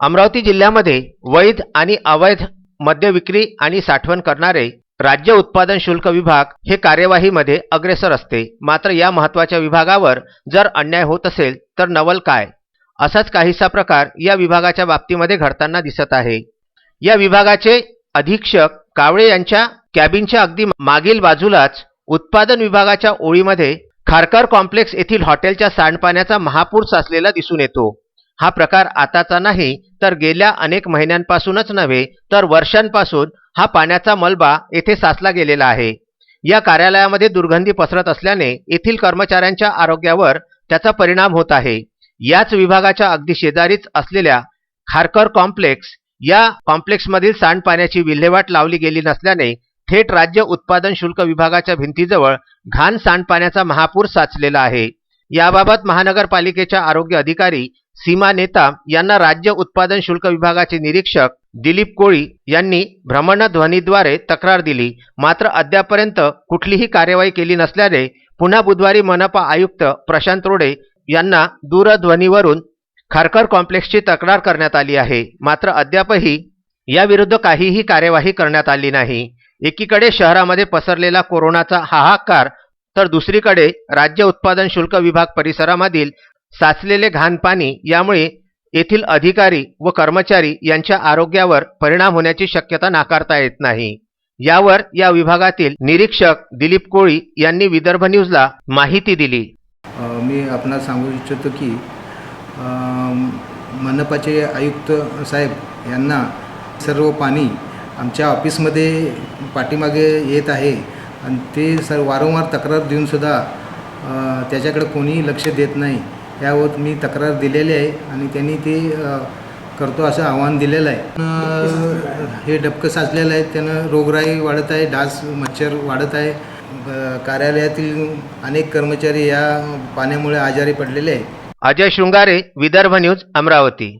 अमरावती जिल्ह्यामध्ये वैध आणि अवैध मद्य विक्री आणि साठवण करणारे राज्य उत्पादन शुल्क विभाग हे कार्यवाहीमध्ये अग्रेसर असते. मात्र या महत्त्वाच्या विभागावर जर अन्याय होत असेल तर नवल काय? असाच काहीसा प्रकार या विभागाच्या बाबतीमध्ये घडताना दिसत आहे. या विभागाचे अधीक्षक कावळे यांच्या कॅबिनच्या अगदी मागील बाजूलाच उत्पादन विभागाच्या ओळीमध्ये खारकर कॉम्प्लेक्स येथील हॉटेलच्या सांडपाण्याचा महापूर साचलेला दिसून येतो. हा प्रकार आताचा नाही तर गेल्या अनेक महिन्यांपासूनच नव्हे तर वर्षांपासून हा पाण्याचा मलबा येथे साचला गेलेला आहे. या कार्यालयामध्ये दुर्गंधी पसरत असल्याने येथील कर्मचाऱ्यांच्या आरोग्यावर त्याचा परिणाम होत आहे. याच विभागाच्या अगदी शेजारीच असलेल्या खारकर कॉम्प्लेक्स या कॉम्प्लेक्समधील सांडपाण्याची विल्हेवाट लावली गेली नसल्याने थेट राज्य उत्पादन शुल्क विभागाच्या भिंतीजवळ घाण सांडपाण्याचा महापूर साचलेला आहे. याबाबत महानगरपालिकेच्या आरोग्य अधिकारी सीमा नेता यांना राज्य उत्पादन शुल्क विभागाचे निरीक्षक दिलीप कोळी यांनी भ्रमणध्वनीद्वारे तक्रार दिली. मात्र अद्यापर्यंत कुठलीही कार्यवाही केली नसल्याने पुन्हा बुधवारी मनपा आयुक्त प्रशांत रोडे यांना दूरध्वनीवरून खारकर कॉम्प्लेक्सची तक्रार करण्यात आली आहे. मात्र अद्यापही याविरुद्ध काहीही कार्यवाही करण्यात आली नाही. एकीकडे शहरामध्ये पसरलेला कोरोनाचा हाहाकार तर दुसरीकडे राज्य उत्पादन शुल्क विभाग परिसरामधील साचलेले घाण पाणी यामुळे येथील अधिकारी व कर्मचारी यांच्या आरोग्यावर परिणाम होण्याची शक्यता नाकारता येत नाही. यावर या विभागातील निरीक्षक दिलीप कोळी यांनी विदर्भ न्यूजला माहिती दिली. मी आपणास सांगू इच्छितो की मनपाचे आयुक्त साहेब यांना सर्व पाणी आमच्या ऑफिसमध्ये पाठीमागे येत आहे. आणि ते सर वारंवार तक्रार देऊनसुद्धा त्याच्याकडे कोणीही लक्ष देत नाही. यावर मी तक्रार दिलेली आहे आणि त्यांनी ते करतो असं आव्हान दिलेलं आहे. हे डबकं साचलेलं आहे. त्यानं रोगराई वाढत आहे डास मच्छर वाढत आहे. कार्यालयातील अनेक कर्मचारी या पाण्यामुळे आजारी पडलेले आहे अजय शृंगारे विदर्भ न्यूज अमरावती.